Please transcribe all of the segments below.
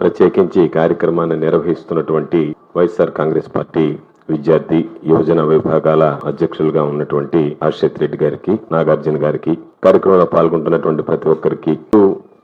ప్రత్యేకించి ఈ కార్యక్రమాన్ని నిర్వహిస్తున్నటువంటి వైఎస్ఆర్ కాంగ్రెస్ పార్టీ విద్యార్థి యువజన విభాగాల అధ్యక్షులుగా ఉన్నటువంటి హర్షత్ రెడ్డి గారికి నాగార్జున గారికి కార్యక్రమంలో పాల్గొంటున్నటువంటి ప్రతి ఒక్కరికి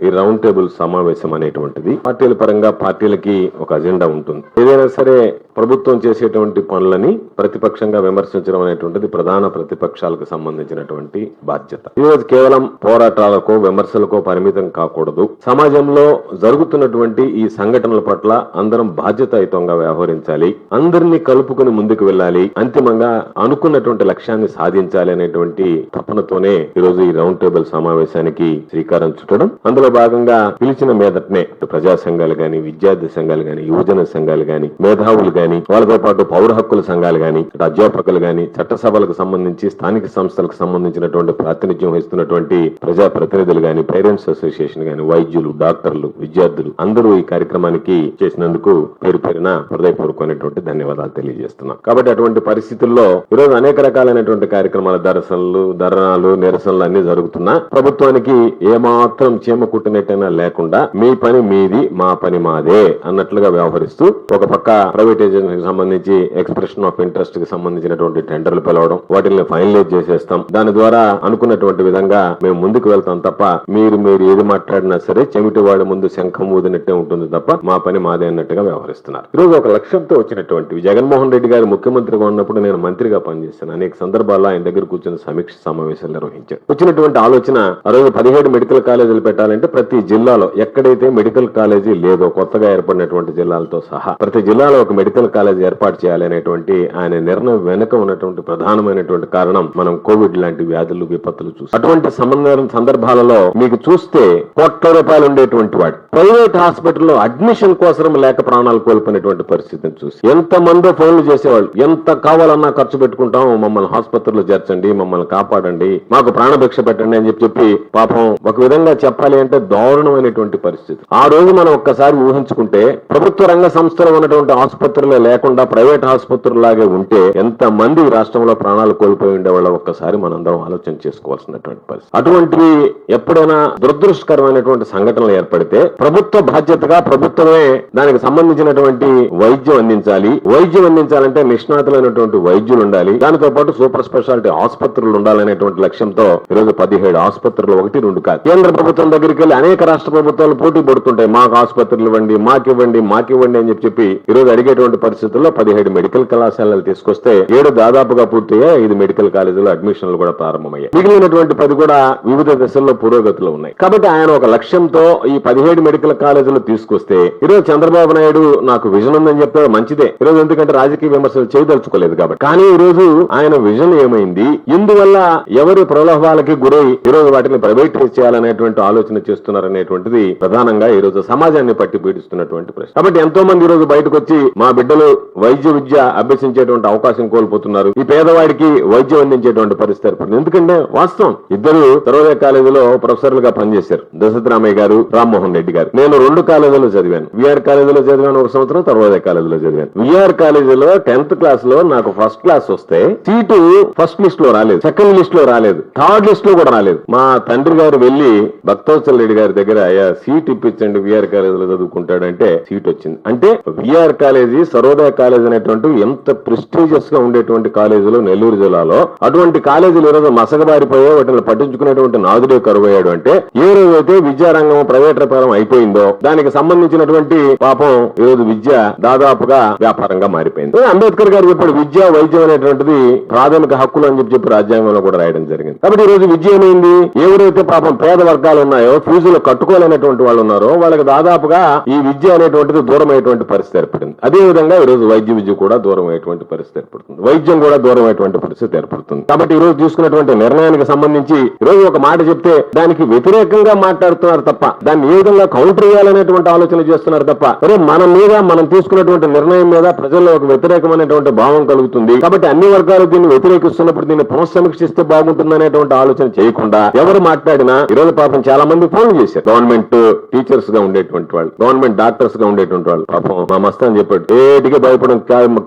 ఈ రౌండ్ టేబుల్ సమావేశం అనేటువంటిది పార్టీల పరంగా పార్టీలకి ఒక అజెండా ఉంటుంది. ఏదైనా సరే ప్రభుత్వం చేసేటువంటి పనులని ప్రతిపక్షంగా విమర్శించడం అనేటువంటిది ప్రధాన ప్రతిపక్షాలకు సంబంధించినటువంటి బాధ్యత. ఈరోజు కేవలం పోరాటాలకో విమర్శలకో పరిమితం కాకూడదు. సమాజంలో జరుగుతున్నటువంటి ఈ సంఘటనల పట్ల అందరం బాధ్యతాయుతంగా వ్యవహరించాలి. అందరినీ కలుపుకుని ముందుకు వెళ్ళాలి. అంతిమంగా అనుకున్నటువంటి లక్ష్యాన్ని సాధించాలి అనేటువంటి తపనతోనే ఈరోజు ఈ రౌండ్ టేబుల్ సమావేశానికి శ్రీకారం చుట్టడం. అందులో భాగంగా పిలిచిన మీదటనే ప్రజా సంఘాలు గాని విద్యార్థి సంఘాలు గాని యువజన సంఘాలు గాని మేధావులు గాని వాళ్ళతో పాటు పౌర హక్కుల సంఘాలు కానీ రాజ్యాపకులు అధ్యాపకులు గాని చట్టసభలకు సంబంధించి స్థానిక సంస్థలకు సంబంధించినటువంటి ప్రాతినిధ్యం వహిస్తున్నటువంటి ప్రజా ప్రతినిధులు గాని పేరెంట్స్ అసోసియేషన్ గాని వైద్యులు డాక్టర్లు విద్యార్థులు అందరూ ఈ కార్యక్రమానికి చేసినందుకు పేరు పేరున హృదయపూర్వకమైనటువంటి ధన్యవాదాలు తెలియజేస్తున్నాం. కాబట్టి అటువంటి పరిస్థితుల్లో ఈరోజు అనేక రకాలైనటువంటి కార్యక్రమాల దర్శనలు ధర్నాలు నిరసనలు అన్ని జరుగుతున్నా ప్రభుత్వానికి ఏమాత్రం చీమ కుట్టినట్టైనా లేకుండా మీ పని మీది మా పని మాదే అన్నట్లుగా వ్యవహరిస్తూ ఒక పక్క ప్రైవేటైజేషన్ కి సంబంధించి ఎక్స్ప్రెషన్ ఆఫ్ ఇంట్రెస్ట్కి సంబంధించినటువంటి టెండర్లు పిలవడం వాటిని ఫైనలైజ్ చేసేస్తాం. దాని ద్వారా అనుకున్నటువంటి విధంగా మేము ముందుకు వెళ్తాం తప్ప మీరు మీరు ఏది మాట్లాడినా సరే చెమిటి వాడి ముందు శంఖం ఊదినట్టే ఉంటుంది తప్ప మా పని మాదే అన్నట్టుగా వ్యవహరిస్తున్నారు. ఈరోజు ఒక లక్ష్యంతో వచ్చినటువంటి జగన్మోహన్ రెడ్డి గారు ముఖ్యమంత్రిగా ఉన్నప్పుడు నేను మంత్రిగా పనిచేశాను. అనేక సందర్భాల్లో ఆయన దగ్గర కూర్చొని సమీక్ష సమావేశాలు నిర్వహించారు. వచ్చినటువంటి ఆలోచన ఆ రోజు పదిహేడు మెడికల్ కాలేజీలు పెట్టాలంటే ప్రతి జిల్లాలో ఎక్కడైతే మెడికల్ కాలేజీ లేదో కొత్తగా ఏర్పడినటువంటి జిల్లాలతో సహా ప్రతి జిల్లాలో ఒక మెడికల్ కాలేజ్ ఏర్పాటు చేయాలి అనేటువంటి ఆయన నిర్ణయం వెనుక ఉన్నటువంటి ప్రధానమైనటువంటి కారణం మనం కోవిడ్ లాంటి వ్యాధులు విపత్తులు చూస్తాం. అటువంటి సంబంధం సందర్భాలలో మీకు చూస్తే కోట్ల రూపాయలు ఉండేటువంటి వాడు. ప్రైవేట్ హాస్పిటల్లో అడ్మిషన్ కోసం లేక ప్రాణాలు కోల్పోయినటువంటి పరిస్థితిని చూసి ఎంత మందో ఫోన్లు చేసేవాళ్ళు. ఎంత కావాలన్నా ఖర్చు పెట్టుకుంటాం మమ్మల్ని ఆసుపత్రిలో చేర్చండి మమ్మల్ని కాపాడండి మాకు ప్రాణభిక్ష పెట్టండి అని చెప్పి చెప్పి పాపం ఒక విధంగా చెప్పాలి అంటే దారుణమైనటువంటి పరిస్థితి. ఆ రోజు మనం ఒక్కసారి ఊహించుకుంటే ప్రభుత్వ రంగ సంస్థలో ఉన్నటువంటి ఆసుపత్రులు లేకుండా ప్రైవేట్ ఆసుపత్రులాగే ఉంటే ఎంత మంది రాష్ట్రంలో ప్రాణాలు కోల్పోయి ఉండేవాళ్ళ ఒక్కసారి మనందరం ఆలోచన చేసుకోవాల్సినటువంటి పరిస్థితి. అటువంటివి ఎప్పుడైనా దురదృష్టకరమైనటువంటి సంఘటనలు ఏర్పడితే ప్రభుత్వ బాధ్యతగా ప్రభుత్వమే దానికి సంబంధించినటువంటి వైద్యం అందించాలి. వైద్యం అందించాలంటే నిష్ణాతులైనటువంటి వైద్యులు ఉండాలి. దానితో పాటు సూపర్ స్పెషాలిటీ ఆసుపత్రులు ఉండాలనేటువంటి లక్ష్యంతో ఈరోజు పదిహేడు ఆసుపత్రులు ఒకటి రెండు కాదు. కేంద్ర ప్రభుత్వం దగ్గరికి వెళ్ళి అనేక రాష్ట్ర ప్రభుత్వాలు పోటీ పడుతుంటాయి. మాకు ఆసుపత్రులు ఇవ్వండి మాకు ఇవ్వండి మాకు ఇవ్వండి అని చెప్పి చెప్పి ఈరోజు అడిగేటువంటి పరిస్థితుల్లో పదిహేడు మెడికల్ కళాశాలలు తీసుకొస్తే ఏడు దాదాపుగా పూర్తయ్యా ఐదు మెడికల్ కాలేజీలో అడ్మిషన్లు కూడా ప్రారంభమయ్యాయి. మిగిలినటువంటి పది కూడా వివిధ దశల్లో పురోగతిలో ఉన్నాయి. కాబట్టి ఆయన ఒక లక్ష్యంతో ఈ పదిహేడు మెడికల్ కాలేజీలు తీసుకొస్తే ఈరోజు చంద్రబాబు నాయుడు నాకు విజన్ ఉందని చెప్తే మంచిదే. ఈరోజు ఎందుకంటే రాజకీయ విమర్శలు చేయదలుచుకోలేదు కాబట్టి. కానీ ఈ రోజు ఆయన విజన్ ఏమైంది? ఇందువల్ల ఎవరి ప్రలోభాలకి గురై ఈ రోజు వాటిని ప్రైవేటైజ్ చేయాలనేటువంటి ఆలోచన చేస్తున్నారనేటువంటిది ప్రధానంగా ఈ రోజు సమాజాన్ని పట్టి పీడిస్తున్నటువంటి ప్రశ్న. కాబట్టి ఎంతో మంది ఈ రోజు బయటకు వచ్చి మా బిడ్డలు వైద్య విద్య అభ్యసించేటువంటి అవకాశం కోల్పోతున్నారు. ఈ పేదవాడికి వైద్యం అందించేటువంటి పరిస్థితి ఏర్పడింది. ఎందుకంటే వాస్తవం ఇద్దరు సర్వోదయ కాలేజీలో ప్రొఫెసర్లుగా పనిచేశారు. దశరథరామయ్య గారు రామ్మోహన్ రెడ్డి గారు. నేను రెండు కాలేజీలో చదివాను. విఆర్ కాలేజీలో చదివాను ఒక సంవత్సరం సర్వోదయ కాలేజీలో చదివాను. విఆర్ కాలేజీలో టెన్త్ క్లాస్లో నాకు ఫస్ట్ క్లాస్ వస్తే సీటు ఫస్ట్ లిస్ట్లో రాలేదు. సెకండ్ లిస్ట్లో రాలేదు. థర్డ్ లిస్ట్లో కూడా రాలేదు. మా తండ్రి గారు వెళ్ళి భక్తవత్సల రెడ్డి గారి దగ్గర అయ్యా సీట్ ఇప్పించండి విఆర్ కాలేజీలో చదువుకుంటాడంటే సీట్ వచ్చింది. అంటే విఆర్ కాలేజీ సర్వోదయ కాలేజ్ అనేటువంటి ఎంత ప్రెస్టీజియస్గా ఉండేటువంటి కాలేజీలు నెల్లూరు జిల్లాలో అటువంటి కాలేజీలు ఈరోజు మసకబారిపోయే వాటిని పట్టించుకునేటువంటి నాదుడే కరువయ్యాడు అంటే ఏ రోజైతే విద్యారంగం ప్రైవేట్ రంగం అయిపోయిందో దానికి సంబంధించినటువంటి పాపం ఈ రోజు విద్య దాదాపుగా వ్యాపారంగా మారిపోయింది. అంబేద్కర్ గారు చెప్పాడు విద్య వైద్యం అనేటువంటిది ప్రాథమిక హక్కులు అని చెప్పి రాజ్యాంగంలో కూడా రాయడం జరిగింది. కాబట్టి ఈ రోజు విద్య ఏమైంది? ఎవరైతే పాపం పేద వర్గాలు ఉన్నాయో ఫీజులు కట్టుకోలేనటువంటి వాళ్ళు ఉన్నారో వాళ్ళకి దాదాపుగా ఈ విద్య అనేటువంటిది దూరమైనటువంటి పరిస్థితి ఏర్పడింది. అదే విధంగా ఈ రోజు వైద్య విద్య కూడా దూరం అయ్యేటువంటి పరిస్థితి ఏర్పడుతుంది. వైద్యం కూడా దూరం అయ్యేటువంటి పరిస్థితి ఏర్పడుతుంది. కాబట్టి ఈ రోజు తీసుకున్నటువంటి నిర్ణయానికి సంబంధించి ఈ రోజు ఒక మాట చెప్తే దానికి వ్యతిరేకంగా మాట్లాడుతున్నారు తప్ప దాన్ని ఏ విధంగా కౌంటర్ చేయాలనేటువంటి ఆలోచన చేస్తున్నారు తప్ప అరే మన మీద మనం తీసుకున్నటువంటి నిర్ణయం మీద ప్రజల్లో ఒక వ్యతిరేకమైనటువంటి భావం కలుగుతుంది. కాబట్టి అన్ని వర్గాలు దీన్ని వ్యతిరేకిస్తున్నప్పుడు దీన్ని పునఃసమీక్షిస్తే బాగుంటుంది అనేటువంటి ఆలోచన చేయకుండా ఎవరు మాట్లాడినా ఈరోజు పాపం చాలా మంది ఫోన్ చేశారు. గవర్నమెంట్ టీచర్స్గా ఉండేటువంటి వాళ్ళు గవర్నమెంట్ డాక్టర్స్గా ఉండేటువంటి వాళ్ళు. పాపం మా మస్తాన్ చెప్పాడు ఏటికి భయపడం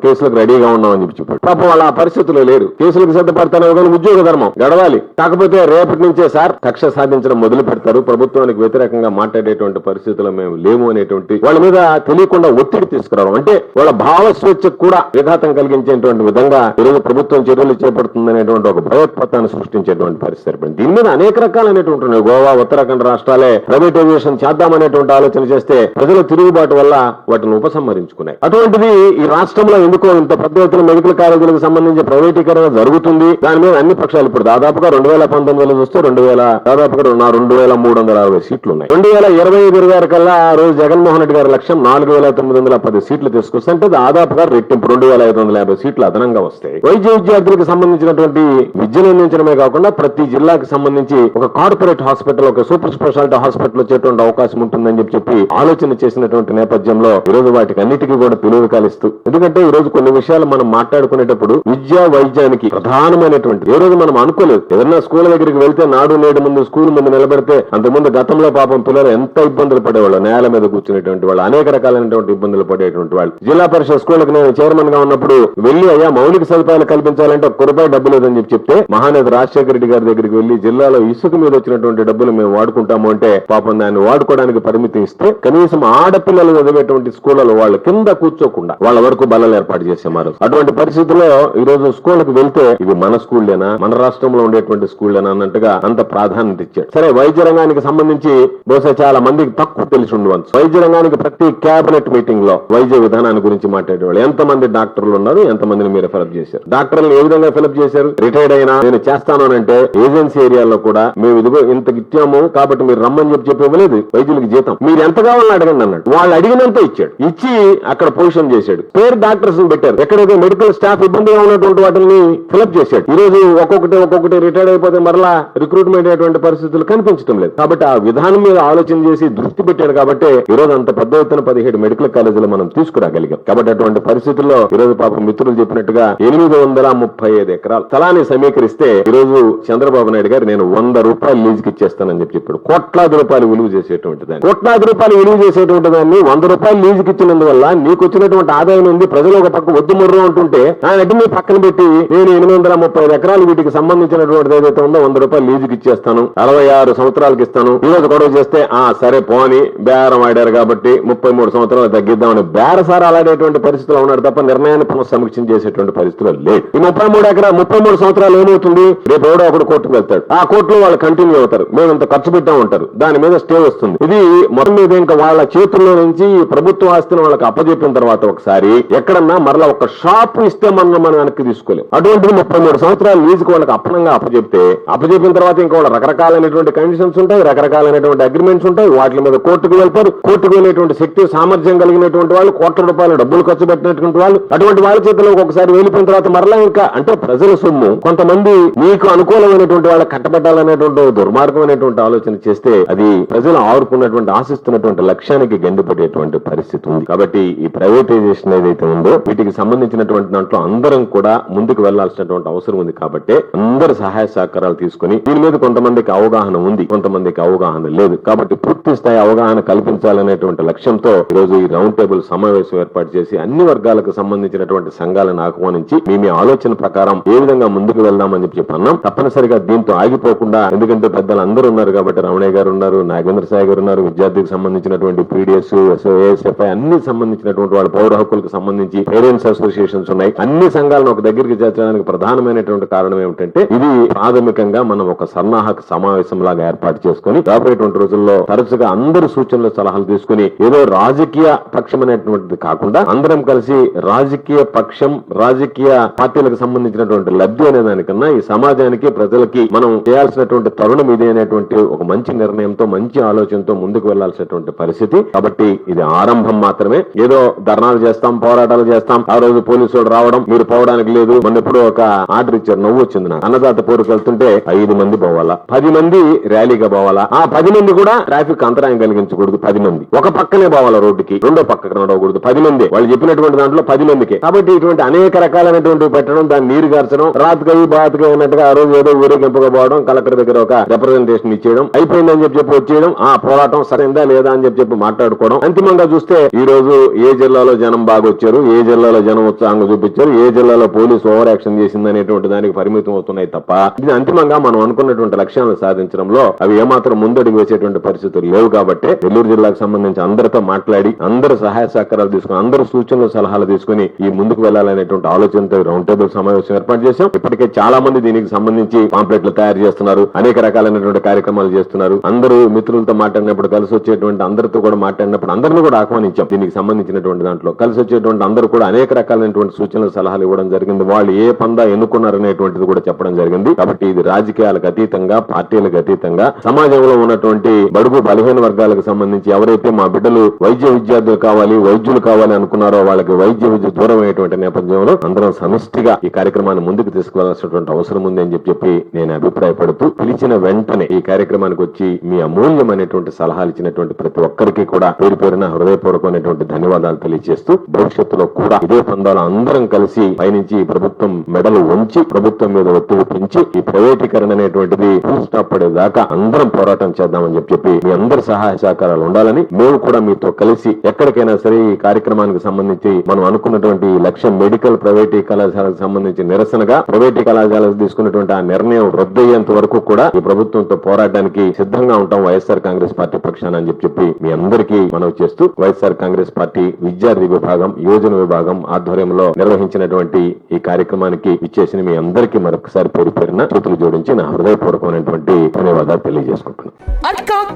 కేసులకు రెడీగా ఉన్నామని చెప్పి చెప్పాడు. పాపం వాళ్ళ పరిస్థితులు లేరు. కేసులకు సిద్ధపడతానే కానీ ఉద్యోగ ధర్మం. గడవాలి. కాకపోతే రేపటి నుంచే సార్ కక్ష సాధించడం మొదలు పెడతారు. ప్రభుత్వానికి వ్యతిరేకంగా మాట్లాడేటువంటి పరిస్థితుల్లో మేము లేము అనేటువంటి వాళ్ళ మీద తెలియకుండా ఒత్తిడి తీసుకురావడం. అంటే వాళ్ళ భావ స్వేచ్ఛకు కూడా విఘాతం కలిగించేటువంటి విధంగా ఈరోజు ప్రభుత్వం చర్యలు చేపడుతుందనేటువంటి ఒక భయోత్పత్తాన్ని సృష్టించేటువంటి పరిస్థితి దీని మీద అనేక రకాలైనటువంటి గోవా ఉత్తరాఖండ్ రాష్ట్రాలే ప్రైవేటైజేషన్ చేద్దామనేటువంటి ఆలోచన చేస్తే ప్రజల తిరుగుబాటు వల్ల వాటిని ఉపసంహరించుకున్నాయి. అటువంటిది ఈ రాష్ట్రంలో ఎందుకో ఇంత పెద్ద ఎత్తున మెడికల్ కాలేజీలకు సంబంధించి ప్రైవేటీకరణ జరుగుతుంది? దాని మీద అన్ని పక్షాలు ఇప్పుడు దాదాపుగా రెండు వేల పంతొమ్మిదిలో చూస్తే రెండు వేల దాదాపుగా రెండు వేల మూడు వందల అరవై సీట్లు ఉన్నాయి. రెండు వేల ఇరవై ఐదు ఇరవై ఆరు కల్లా ఆ రోజు జగన్మోహన్ రెడ్డి గారి లక్ష్యం నాలుగు వేల తొమ్మిది వందల పది సీట్లు తీసుకొస్తే అంటే దాదాపుగా రెట్టింపు రెండు వేల ఐదు వందల యాభై సీట్లు అదనంగా వస్తాయి. వైద్య విద్యార్థులకు సంబంధించినటువంటి విద్యను అందించడమే కాకుండా ప్రతి జిల్లాకు సంబంధించి ఒక కార్పొరేట్ హాస్పిటల్ ఒక సూపర్ స్పెషాలిటీ హాస్పిటల్ వచ్చేటువంటి అవకాశం ఉంటుందని చెప్పి చెప్పి ఆలోచన చేసినటువంటి నేపథ్యంలో ఈరోజు వాటికి అన్నిటికీ కూడా పిలువ ఎందుకంటే ఈ రోజు కొన్ని విషయాలు మనం మాట్లాడుకునేటప్పుడు విద్యా వైద్యానికి ప్రధానమైనటువంటి ఏ రోజు మనం అనుకోలేదు. ఏదైనా స్కూల్ దగ్గరికి వెళ్తే నాడు నేడు ముందు స్కూల్ ముందు నిలబెడితే అంతకుముందు గతంలో పాపం పిల్లలు ఎంత ఇబ్బందులు పడేవాళ్ళు నేల మీద కూర్చునేటువంటి వాళ్ళు అనేక రకాలైనటువంటి ఇబ్బందులు పడేటువంటి వాళ్ళు. జిల్లా పరిషత్ స్కూళ్ళకి నేను చైర్మన్గా ఉన్నప్పుడు వెళ్ళి అయ్యా మౌలిక సదుపాయాలు కల్పించాలంటే ఒక్క రూపాయి డబ్బు లేదని చెప్పి చెప్తే మహానేత రాజశేఖర రెడ్డి గారి దగ్గరికి వెళ్ళి జిల్లాలో ఇసుక మీద వచ్చినటువంటి డబ్బులు మేము వాడుకుంటాము అంటే పాపం దాన్ని వాడుకోవడానికి పరిమితి ఇస్తే కనీసం ఆడపిల్లలు చదివేటువంటి స్కూళ్ళలో వాళ్ళు కింద లేకుండా వాళ్ళ వరకు బల్లలు ఏర్పాటు చేసేవారు అటువంటి పరిస్థితుల్లో ఈ రోజు స్కూళ్ళకి వెళ్తే ఇది మన స్కూళ్ళేనా? మన రాష్ట్రంలో ఉండేటువంటి స్కూళ్ళేనా అన్నట్టుగా అంత ప్రాధాన్యత ఇచ్చాడు సరే వైద్య రంగానికి సంబంధించి బహుశా చాలా మందికి తక్కువ తెలిసి ఉండవచ్చు. వైద్య రంగానికి ప్రతి కేబినెట్ మీటింగ్లో వైద్య విధానాన్ని గురించి మాట్లాడేవాళ్ళు. ఎంత మంది డాక్టర్లు ఉన్నారు? ఎంత మందిని మీరు ఫిలప్ చేశారు? డాక్టర్లు ఏ విధంగా ఫిలప్ చేశారు? రిటైర్డ్ అయినా నేను చేస్తాను అంటే ఏజెన్సీ ఏరియాలో కూడా మేము ఇదిగో ఇంత ఇచ్చాము కాబట్టి మీరు రమ్మని చెప్పి చెప్పివ్వలేదు వైద్యులకు జీతం. మీరు ఎంత కావాలని అడగండి అన్నాడు. వాళ్ళు అడిగినంత ఇచ్చాడు. ఇచ్చి అక్కడ పొజిషన్ చేశాడు. పేరు డాక్టర్స్ పెట్టారు. ఎక్కడైతే మెడికల్ స్టాఫ్ ఇబ్బందిగా ఉన్నటువంటి వాటిని ఫిలప్ చేశాడు. ఈ రోజు ఒక్కొక్కటి ఒక్కొక్కటి రిటైర్డ్ అయిపోతే మరలా రిక్రూట్మెంట్ అయ్యేటువంటి పరిస్థితులు కనిపించడం లేదు. కాబట్టి ఆ విధానం మీద ఆలోచన చేసి దృష్టి పెట్టాడు కాబట్టి ఈ రోజు అంత పెద్ద ఎత్తున పదిహేడు మెడికల్ కాలేజీలు మనం తీసుకురాగలిగాం. కాబట్టి అటువంటి పరిస్థితుల్లో ఈ రోజు పాపం మిత్రులు చెప్పినట్టుగా ఎనిమిది వందల ముప్పై ఐదు ఎకరాలు స్థలాన్ని సమీకరిస్తే ఈ రోజు చంద్రబాబు నాయుడు గారు నేను వంద రూపాయలు లీజుకి ఇచ్చేస్తానని చెప్పి చెప్పాడు. కోట్లాది రూపాయలు విలువ చేసేటువంటి దాన్ని. కోట్లాది రూపాయలు విలువ చేసేటువంటి దాన్ని వంద రూపాయలు లీజుకి ఇచ్చినందువల్ల నీకు వచ్చిన వచ్చినటువంటి ఆదాయం ఉంది ప్రజలు ఒక పక్క వద్దు ముర్రు అంటుంటే ఆ నటిని పక్కన పెట్టి నేను ఎనిమిది వందల ముప్పై ఎకరాలు వీటికి సంబంధించినటువంటి ఏదైతే ఉందో వంద రూపాయలు లీజుకి ఇచ్చేస్తాను అరవై ఆరు సంవత్సరాలకి ఇస్తాను. ఈ రోజు గొడవ చేస్తే ఆ సరే పోని బేరం ఆడారు కాబట్టి ముప్పై మూడు సంవత్సరాలు తగ్గిద్దామని బేరసార అలాడేటువంటి పరిస్థితులు ఉన్నాడు తప్ప నిర్ణయాన్ని పునఃసమీక్ష చేసేటువంటి పరిస్థితులు లేదు. ఈ ముప్పై మూడు ఎకరా ముప్పై మూడు సంవత్సరాలు ఏమవుతుంది? రేపు ఎవడో ఒకడు కోర్టుకు వెళ్తాడు. ఆ కోర్టులో వాళ్ళు కంటిన్యూ అవుతారు. మేము ఇంత ఖర్చు పెట్టా ఉంటారు దాని మీద స్టే వస్తుంది. ఇది మొత్తం మీద ఇంకా వాళ్ళ చేతుల్లో నుంచి ప్రభుత్వ ఆస్తిని వాళ్ళకి అప్పజెప్పిన తర్వాత ఒకసారి ఎక్కడన్నా మరలా ఒక షాప్ ఇస్తే మనం మనం వెనక్కి తీసుకోలేం. అటువంటిది ముప్పై మూడు సంవత్సరాలు లీజుకు వాళ్ళకి అప్పనంగా అప్పచెప్తే అప్పచెప్పిన తర్వాత ఇంకా వాళ్ళ రకరకాలైనటువంటి కండిషన్స్ ఉంటాయి రకరకాలైనటువంటి అగ్రిమెంట్స్ ఉంటాయి వాటి మీద కోర్టుకు వెళ్తారు కోర్టుకు వెళ్ళేటువంటి శక్తి సామర్థ్యం కలిగినటువంటి వాళ్ళు కోట్ల రూపాయలు డబ్బులు ఖర్చు పెట్టినటువంటి వాళ్ళు అటువంటి వాళ్ళ చేతిలో ఒకసారి వెళ్ళిపోయిన తర్వాత మరలా ఇంకా అంటే ప్రజల సొమ్ము కొంతమంది మీకు అనుకూలమైనటువంటి వాళ్ళ కట్టబెట్టాలనేటువంటి దుర్మార్గమైనటువంటి ఆలోచన చేస్తే అది ప్రజలు ఆరుకున్నటువంటి ఆశిస్తున్నటువంటి లక్ష్యానికి గండిపడేటువంటి పరిస్థితి ఉంది. కాబట్టి ఈ ప్రైవేట్ ప్రైవేటైజేషన్ ఏదైతే ఉందో వీటికి సంబంధించినటువంటి దాంట్లో అందరం కూడా ముందుకు వెళ్ళాల్సినటువంటి అవసరం ఉంది కాబట్టి అందరు సహాయ సహకారాలు తీసుకుని దీని మీద కొంతమందికి అవగాహన ఉంది కొంతమందికి అవగాహన లేదు. కాబట్టి పూర్తి స్థాయి అవగాహన కల్పించాలనేటువంటి లక్ష్యంతో ఈ రోజు ఈ రౌండ్ టేబుల్ సమావేశం ఏర్పాటు చేసి అన్ని వర్గాలకు సంబంధించినటువంటి సంఘాలను ఆహ్వానించి మీ మీ ఆలోచన ప్రకారం ఏ విధంగా ముందుకు వెళ్దామని చెప్పి చెప్పి అన్నాం తప్పనిసరిగా దీంతో ఆగిపోకుండా ఎందుకంటే పెద్దలు అందరూ ఉన్నారు కాబట్టి రమణయ్య గారు ఉన్నారు నాగేంద్ర సాయి గారు ఉన్నారు విద్యార్థికి సంబంధించినటువంటి పీడిఎస్ ఎస్ఓఎస్ఎఫ్ఐ అన్ని సంబంధించినటువంటి వాళ్ళు పౌర హక్కులకు సంబంధించి పేరెంట్స్ అసోసియేషన్స్ ఉన్నాయి. అన్ని సంఘాలను ఒక దగ్గరికి చేర్చడానికి ప్రధానమైనటువంటి కారణం ఏమిటంటే ఇది ప్రాథమికంగా మనం ఒక సన్నాహక సమావేశం లాగా ఏర్పాటు చేసుకుని రాబోయేటువంటి రోజుల్లో తరచుగా అందరు సూచనలు సలహాలు తీసుకుని ఏదో రాజకీయ పక్షం అనేటువంటిది కాకుండా అందరం కలిసి రాజకీయ పక్షం రాజకీయ పార్టీలకు సంబంధించినటువంటి లబ్ధి అనే దానికన్నా ఈ సమాజానికి ప్రజలకి మనం చేయాల్సినటువంటి తరుణం ఇది అనేటువంటి ఒక మంచి నిర్ణయంతో మంచి ఆలోచనతో ముందుకు వెళ్ళాల్సినటువంటి పరిస్థితి. కాబట్టి ఇది ఆరంభం మాత్రమే. ఏదో ధర్నా ధర్నాలు చేస్తాం పోరాటాలు చేస్తాం. ఆ రోజు పోలీసు రావడం మీరు పోవడానికి లేదు. మొన్న ఎప్పుడో ఒక ఆర్డర్ ఇచ్చారు. నవ్వు వచ్చింది నాకు. అన్నదాత పోరుకు వెళ్తుంటే ఐదు మంది పోవాలా? పది మంది ర్యాలీగా పోవాలా? ఆ పది మంది కూడా ట్రాఫిక్ అంతరాయం కలిగించకూడదు. పది మంది. ఒక పక్కనే పోవాలా రోడ్డుకి? రెండో పక్కకు నడవకూడదు. పది మంది. వాళ్ళు చెప్పినటువంటి దాంట్లో పది మందికి. కాబట్టి ఇటువంటి అనేక రకాలైనటువంటి పెట్టడం దాన్ని నీరు గార్చడం రాత్రి బాతుగా ఉన్నట్టుగా ఆ రోజు ఏదో ఊరేగింపుగా పోవడం కలెక్టర్ దగ్గర ఒక రిప్రజెంటేషన్ ఇచ్చేయడం అయిపోయిందని చెప్పి చెప్పి వచ్చేయడం ఆ పోరాటం సరైందా లేదా అని చెప్పి చెప్పి మాట్లాడుకోవడం. అంతిమంగా చూస్తే ఈ రోజు ఏ జిల్లాలో జనం బాగా వచ్చారు ఏ జిల్లాలో జనం ఉత్సాహంగా చూపించారు ఏ జిల్లాలో పోలీసు ఓవర్ యాక్షన్ చేసింది అనేటువంటి దానికి పరిమితం అవుతున్నాయి తప్ప ఇది అంతిమంగా మనం అనుకున్నటువంటి లక్ష్యాలను సాధించడంలో అవి ఏమాత్రం ముందడుగు వేసేటువంటి పరిస్థితులు లేవు కాబట్టి నెల్లూరు జిల్లాకు సంబంధించి అందరితో మాట్లాడి అందరు సహాయ సహకారాలు తీసుకుని అందరు సూచనలు సలహాలు తీసుకుని ఈ ముందుకు వెళ్ళాలనేటువంటి ఆలోచనతో రౌండ్ టేబుల్ సమావేశం ఏర్పాటు చేశాం. ఇప్పటికే చాలా మంది దీనికి సంబంధించి పాంప్లెట్లు తయారు చేస్తున్నారు అనేక రకాలైనటువంటి కార్యక్రమాలు చేస్తున్నారు. అందరూ మిత్రులతో మాట్లాడినప్పుడు కలిసి వచ్చేటువంటి అందరితో కూడా మాట్లాడినప్పుడు అందరిని కూడా ఆహ్వానించాం. దీనికి సంబంధించినటువంటి దాంట్లో కలిసి వచ్చేటువంటి అందరూ కూడా అనేక రకాలైనటువంటి సూచనలు సలహాలు ఇవ్వడం జరిగింది. వాళ్ళు ఏ పందా ఎన్నుకున్నారనేటువంటిది కూడా చెప్పడం జరిగింది. కాబట్టి ఇది రాజకీయాలకు అతీతంగా పార్టీలకు అతీతంగా సమాజంలో ఉన్నటువంటి బడుగు బలహీన వర్గాలకు సంబంధించి ఎవరైతే మా బిడ్డలు వైద్య విద్యార్థులు కావాలి వైద్యులు కావాలి అనుకున్నారో వాళ్ళకి వైద్య విద్య దూరం అయ్యేటువంటి నేపథ్యంలో అందరం సమిష్టిగా ఈ కార్యక్రమాన్ని ముందుకు తీసుకువెళ్ళాల్సినటువంటి అవసరం ఉంది అని చెప్పి చెప్పి నేను అభిప్రాయపడుతూ పిలిచిన వెంటనే ఈ కార్యక్రమానికి వచ్చి మీ అమూల్యమైనటువంటి సలహాలు ఇచ్చినటువంటి ప్రతి ఒక్కరికి కూడా పేరు పేరున హృదయపూర్వకమైనటువంటి ధన్యవాదాలు తెలియజేస్తూ భవిష్యత్తులో కూడా ఇదే బృందాలు అందరం కలిసి పయనించి ప్రభుత్వం మెడలు ఉంచి ప్రభుత్వం మీద ఒత్తిడి పెంచి ఈ ప్రైవేటీకరణ అనేటువంటిది స్టాప్ పడేదాకా అందరం పోరాటం చేద్దామని చెప్పి చెప్పి మీ అందరి సహాయ సహకారాలు ఉండాలని మేము కూడా మీతో కలిసి ఎక్కడికైనా సరే ఈ కార్యక్రమానికి సంబంధించి మనం అనుకున్నటువంటి లక్ష్యం మెడికల్ ప్రైవేటీ కళాశాలకు సంబంధించి నిరసనగా ప్రైవేటీ కళాశాలకు తీసుకున్నటువంటి ఆ నిర్ణయం రద్దయ్యేంత వరకు కూడా ఈ ప్రభుత్వంతో పోరాడడానికి సిద్ధంగా ఉంటాం వైఎస్ఆర్ కాంగ్రెస్ పార్టీ పక్షాన అని చెప్పి చెప్పి మీ అందరికీ మనవి చేస్తూ వైఎస్ఆర్ కాంగ్రెస్ పార్టీ విద్యార్థి విభాగం యోజన విభాగం ఆధ్వర్యంలో నిర్వహించినటువంటి ఈ కార్యక్రమానికి ఇచ్చేసిన మీ అందరికీ మరొకసారి పేరు పేరున చేతులు జోడించి నా హృదయపూర్వకమైనటువంటి ధన్యవాదాలు తెలియజేసుకుంటున్నాను.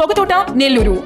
Pogathota Nellore.